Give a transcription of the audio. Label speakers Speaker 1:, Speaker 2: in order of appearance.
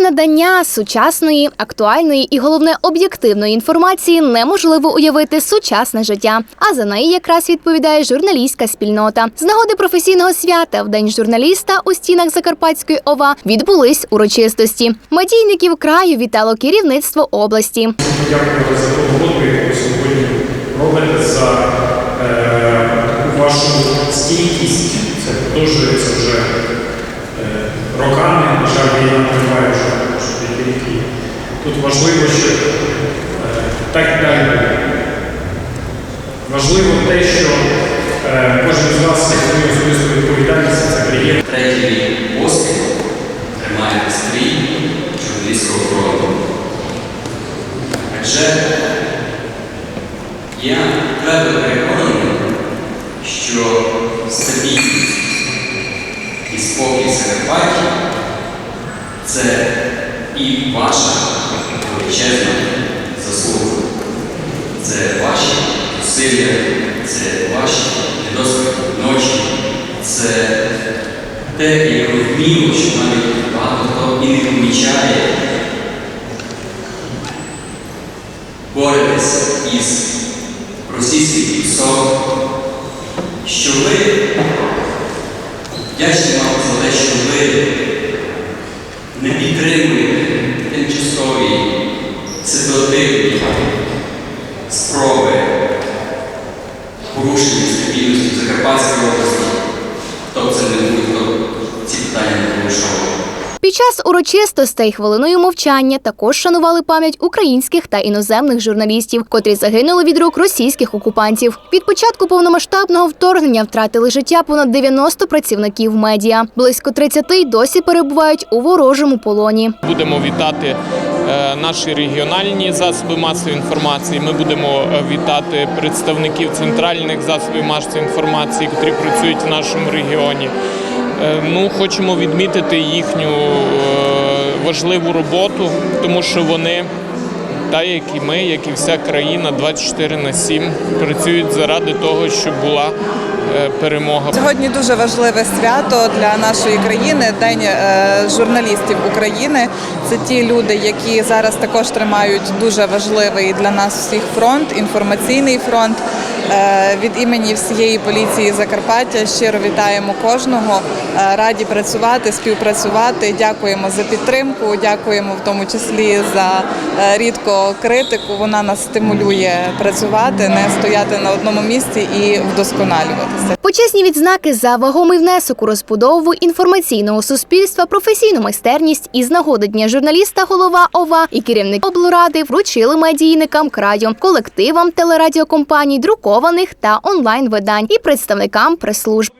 Speaker 1: Надання сучасної, актуальної і головне об'єктивної інформації неможливо уявити сучасне життя. А за неї якраз відповідає журналістська спільнота. З нагоди професійного свята в день журналіста у стінах Закарпатської ОВА відбулись урочистості. Медійників краю вітало керівництво області.
Speaker 2: подякувати за ту роботу, яку сьогодні робите, за е, вашу стійкість. Це продовжується вже е, роками. На жаль, війна триває Тут важливо, щоб е, так далі. Важливо те, що е, кожен з вас свою особисту відповідальність, це приємно.
Speaker 3: Третій поспіль тримаєте стрій журналістського фронту. Адже я твердо переконаний, що стабільність і спокій Закарпаття це і ваша величезна заслуга. Це ваші зусилля, це ваші недоспані ночі, це те, як ви вміло, що навіть багато хто і не помічає, боретесь із російським псом, що ви вдячні вам за те, що ви не підтримуєте ситуативні спроби порушення стабільності в Закарпатській області. Хто це не був, хто ці питання не порушував.
Speaker 1: Під час урочистостей хвилиною мовчання також шанували пам'ять українських та іноземних журналістів, котрі загинули від рук російських окупантів. Від початку повномасштабного вторгнення втратили життя понад 90 працівників медіа. Близько 30 досі перебувають у ворожому полоні.
Speaker 4: Будемо вітати наші регіональні засоби масової інформації. Ми будемо е, вітати представників центральних засобів масової інформації, які працюють в нашому регіоні. Е, Ну, хочемо відмітити їхню е, важливу роботу, тому що вони, так як і ми, як і вся країна, 24 на 7 працюють заради того, щоб була е, перемога.
Speaker 5: Сьогодні дуже важливе свято для нашої країни День е, журналістів України. Це ті люди, які зараз також тримають дуже важливий для нас всіх фронт, інформаційний фронт. Е, Від імені всієї поліції Закарпаття щиро вітаємо кожного. Е, Раді працювати, співпрацювати. Дякуємо за підтримку. Дякуємо в тому числі за е, рідко критику. Вона нас стимулює працювати, не стояти на одному місці і вдосконалюватися.
Speaker 1: Почесні відзнаки за вагомий внесок у розбудову інформаційного суспільства, професійну майстерність із нагоди дня журналіста, голова ОВА і керівник облради вручили медійникам краю, колективам телерадіокомпаній, друкованих та онлайн видань і представникам прес-служб.